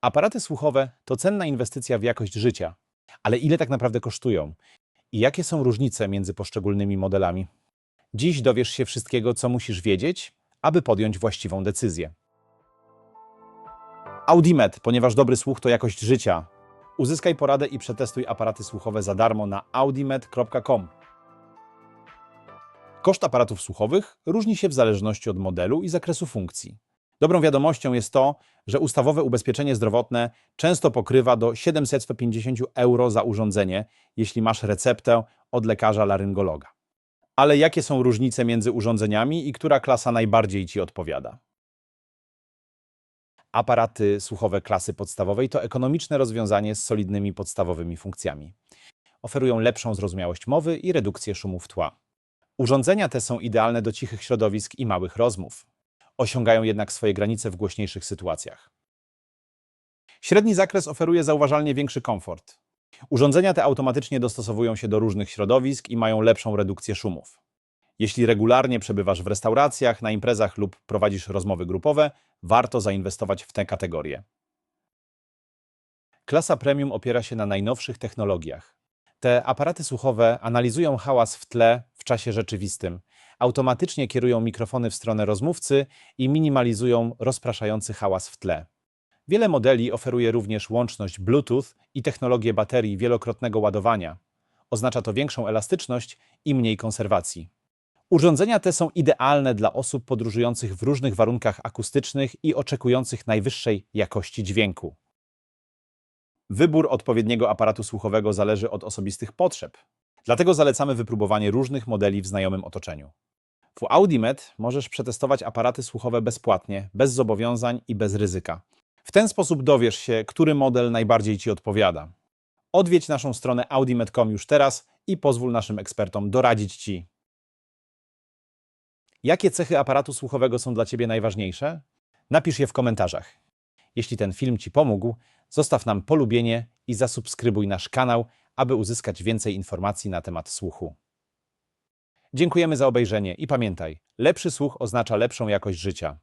Aparaty słuchowe to cenna inwestycja w jakość życia. Ale ile tak naprawdę kosztują? I jakie są różnice między poszczególnymi modelami? Dziś dowiesz się wszystkiego, co musisz wiedzieć, aby podjąć właściwą decyzję. Audimet, ponieważ dobry słuch to jakość życia. Uzyskaj poradę i przetestuj aparaty słuchowe za darmo na audimet.com. Koszt aparatów słuchowych różni się w zależności od modelu i zakresu funkcji. Dobrą wiadomością jest to, że ustawowe ubezpieczenie zdrowotne często pokrywa do 750 euro za urządzenie, jeśli masz receptę od lekarza laryngologa. Ale jakie są różnice między urządzeniami i która klasa najbardziej Ci odpowiada? Aparaty słuchowe klasy podstawowej to ekonomiczne rozwiązanie z solidnymi podstawowymi funkcjami. Oferują lepszą zrozumiałość mowy i redukcję szumów tła. Urządzenia te są idealne do cichych środowisk i małych rozmów. Osiągają jednak swoje granice w głośniejszych sytuacjach. Średni zakres oferuje zauważalnie większy komfort. Urządzenia te automatycznie dostosowują się do różnych środowisk i mają lepszą redukcję szumów. Jeśli regularnie przebywasz w restauracjach, na imprezach lub prowadzisz rozmowy grupowe, warto zainwestować w tę kategorię. Klasa premium opiera się na najnowszych technologiach. Te aparaty słuchowe analizują hałas w tle w czasie rzeczywistym, automatycznie kierują mikrofony w stronę rozmówcy i minimalizują rozpraszający hałas w tle. Wiele modeli oferuje również łączność Bluetooth i technologię baterii wielokrotnego ładowania. Oznacza to większą elastyczność i mniej konserwacji. Urządzenia te są idealne dla osób podróżujących w różnych warunkach akustycznych i oczekujących najwyższej jakości dźwięku. Wybór odpowiedniego aparatu słuchowego zależy od osobistych potrzeb. Dlatego zalecamy wypróbowanie różnych modeli w znajomym otoczeniu. W Audimet możesz przetestować aparaty słuchowe bezpłatnie, bez zobowiązań i bez ryzyka. W ten sposób dowiesz się, który model najbardziej Ci odpowiada. Odwiedź naszą stronę audimet.com już teraz i pozwól naszym ekspertom doradzić Ci. Jakie cechy aparatu słuchowego są dla Ciebie najważniejsze? Napisz je w komentarzach. Jeśli ten film Ci pomógł, zostaw nam polubienie i zasubskrybuj nasz kanał, aby uzyskać więcej informacji na temat słuchu. Dziękujemy za obejrzenie i pamiętaj, lepszy słuch oznacza lepszą jakość życia.